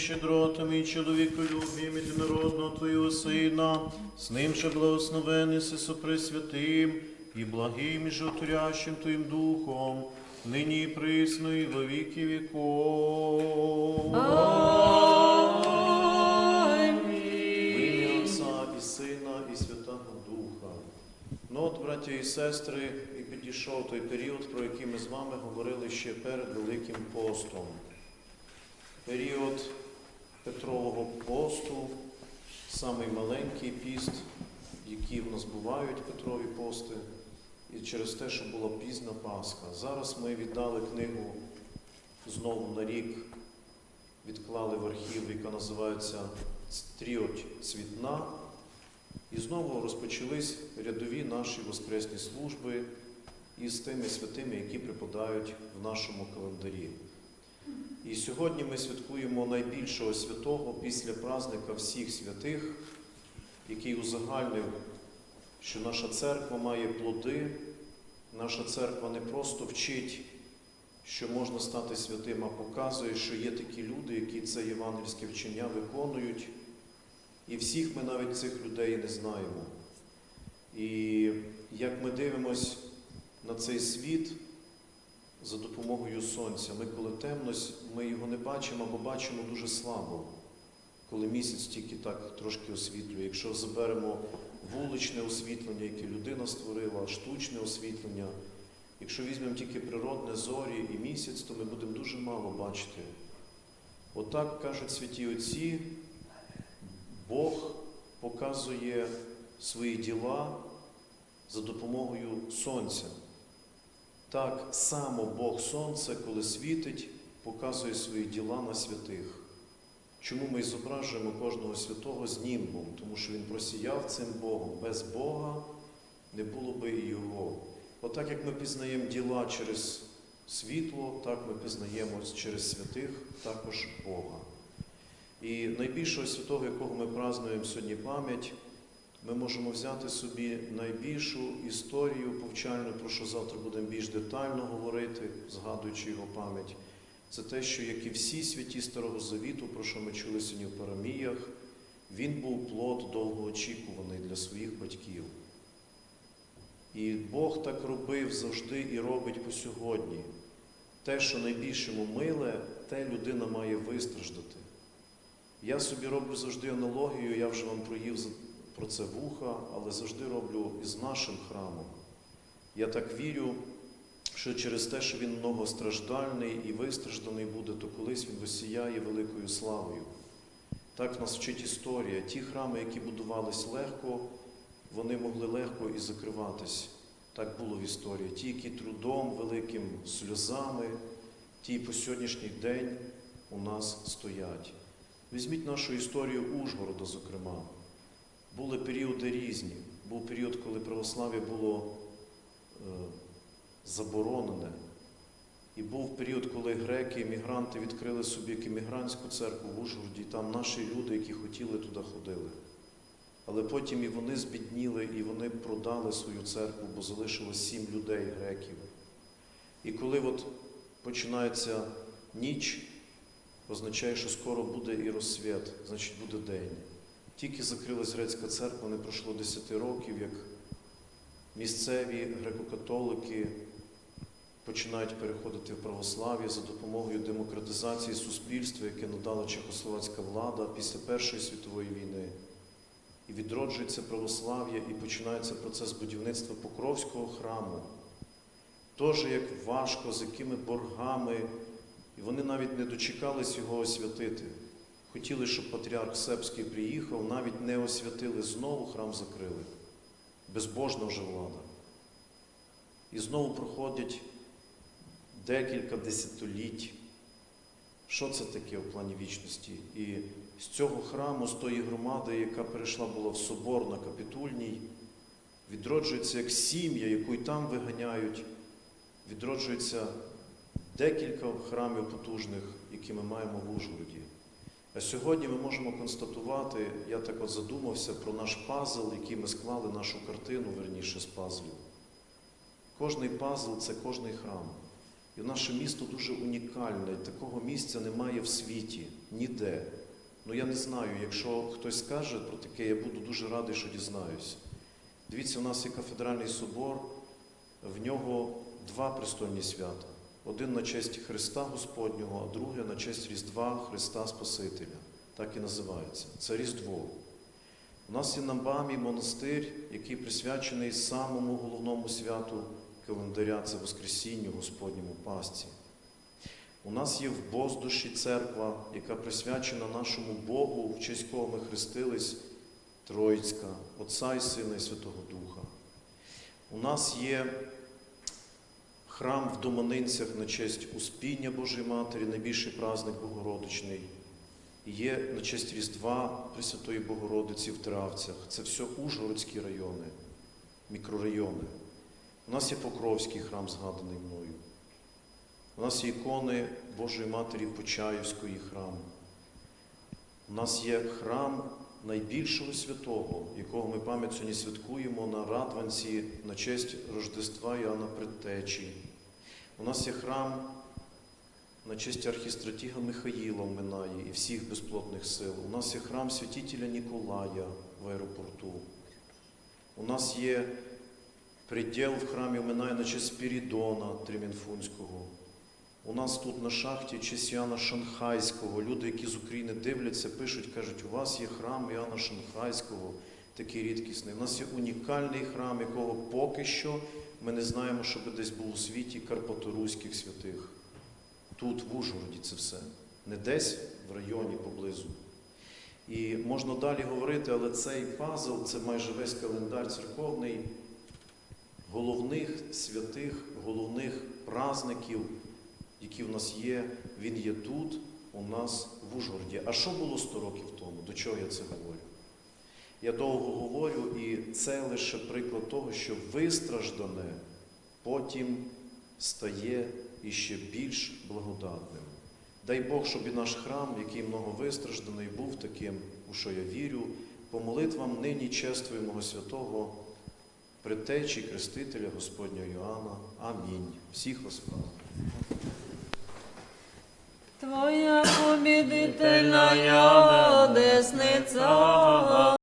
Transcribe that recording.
щедротами і чоловіколюбієм єдинородного Твого Сина, з ним же благословений си сопресвятим і благим і животворящим Твоїм Духом, нині і присно і во віки віков. Ім'я Отця і Сина, і Святого Духа. Ну от, браті і сестри, і підійшов той період, про який ми з вами говорили ще перед Великим постом. Період Петрового посту, самий маленький піст, які в нас бувають Петрові пости, і через те, що була пізна Пасха. Зараз ми віддали книгу знову на рік, відклали в архів, яка називається Стріоть Цвітна. І знову розпочались рядові наші воскресні служби із тими святими, які припадають в нашому календарі. І сьогодні ми святкуємо найбільшого святого після празника всіх святих, який узагальнив, що наша церква має плоди, наша церква не просто вчить, що можна стати святим, а показує, що є такі люди, які це євангельське вчення виконують. І всіх ми навіть цих людей не знаємо. І як ми дивимось на цей світ за допомогою сонця, ми коли темно, ми його не бачимо або бачимо дуже слабо, коли місяць тільки так трошки освітлює. Якщо заберемо вуличне освітлення, яке людина створила, штучне освітлення, якщо візьмемо тільки природне зорі і місяць, то ми будемо дуже мало бачити. Отак кажуть святі отці. Бог показує свої діла за допомогою сонця. Так само Бог Сонце, коли світить, показує свої діла на святих. Чому ми зображуємо кожного святого з німбом? Тому що він просіяв цим Богом. Без Бога не було би і Його. Отак, як ми пізнаємо діла через світло, так ми пізнаємо через святих також Бога. І найбільшого святого, якого ми празднуємо сьогодні пам'ять, ми можемо взяти собі найбільшу історію повчальну, про що завтра будемо більш детально говорити, згадуючи його пам'ять. Це те, що як і всі святі Старого Завіту, про що ми чули сьогодні в Параміях, він був плод довгоочікуваний для своїх батьків. І Бог так робив завжди і робить по сьогодні. Те, що найбільшому миле, те людина має вистраждати. Я собі роблю завжди аналогію, я вже вам проїв про це вуха, але завжди роблю із нашим храмом. Я так вірю, що через те, що він многостраждальний і вистражданий буде, то колись він висіяє великою славою. Так нас вчить історія. Ті храми, які будувались легко, вони могли легко і закриватись. Так було в історії. Ті, які трудом великим, сльозами, ті по сьогоднішній день у нас стоять. Візьміть нашу історію Ужгорода, зокрема. Були періоди різні. Був період, коли православ'я було е, заборонене. І був період, коли греки, емігранти відкрили собі як емігрантську церкву в Ужгороді, і там наші люди, які хотіли туди ходили. Але потім і вони збідніли, і вони продали свою церкву, бо залишилось сім людей греків. І коли от починається ніч, означає, що скоро буде і розсвіт, значить буде день. Тільки закрилась грецька церква, не пройшло 10 років, як місцеві греко-католики починають переходити в православ'я за допомогою демократизації суспільства, яке надала чехословацька влада після Першої світової війни. І відроджується православ'я, і починається процес будівництва Покровського храму. Теж як важко, з якими боргами. І вони навіть не дочекались його освятити. Хотіли, щоб патріарх Себський приїхав, навіть не освятили, знову храм закрили. Безбожна вже влада. І знову проходять декілька десятиліть. Що це таке в плані вічності? І з цього храму, з тої громади, яка перейшла була в собор на капітульній, відроджується як сім'я, яку й там виганяють, відроджується декілька храмів потужних, які ми маємо в Ужгороді. А сьогодні ми можемо констатувати, я так от задумався про наш пазл, який ми склали нашу картину, верніше з пазлів. Кожний пазл це кожний храм. І наше місто дуже унікальне. Такого місця немає в світі ніде. Ну я не знаю, якщо хтось скаже про таке, я буду дуже радий, що дізнаюся. Дивіться, у нас є кафедральний собор, в нього два престольні свята. Один на честь Христа Господнього, а другий на честь Різдва Христа Спасителя. Так і називається. Це Різдво. У нас є на Бамі монастир, який присвячений самому головному святу календаря це Воскресінню Господньому Пасці. У нас є в Боздуші церква, яка присвячена нашому Богу, в честь кого ми хрестились, Троїцька, Отця і Сина і Святого Духа. У нас є храм в Доманинцях на честь Успіння Божої Матері, найбільший праздник Богородичний. Є на честь Різдва Пресвятої Богородиці в Травцях. Це все Ужгородські райони, мікрорайони. У нас є Покровський храм, згаданий мною. У нас є ікони Божої Матері Почаївської храм. У нас є храм найбільшого святого, якого ми пам'ять сьогодні святкуємо на Радванці на честь Рождества Іоанна Предтечі. У нас є храм на честь архістратіга Михаїла в Минаї і всіх безплотних сил. У нас є храм святителя Ніколая в аеропорту. У нас є приділ в храмі в Минаї на честь Спірідона Тремінфунського. У нас тут на шахті честь Іоанна Шанхайського. Люди, які з України дивляться, пишуть, кажуть, у вас є храм Іоанна Шанхайського, такий рідкісний. У нас є унікальний храм, якого поки що ми не знаємо, щоб десь був у світі Карпаторуських святих. Тут, в Ужгороді, це все. Не десь в районі поблизу. І можна далі говорити, але цей пазл це майже весь календар церковний головних святих, головних праздників, які в нас є, він є тут, у нас в Ужгороді. А що було 100 років тому? До чого я це говорю? Я довго говорю, і це лише приклад того, що вистраждане потім стає іще більш благодатним. Дай Бог, щоб і наш храм, який многовистражданий, був таким, у що я вірю, по молитвам нині чествую мого святого предтечі Крестителя Господнього Йоанна. Амінь. Всіх вас праздную. Твоя побідительна десниця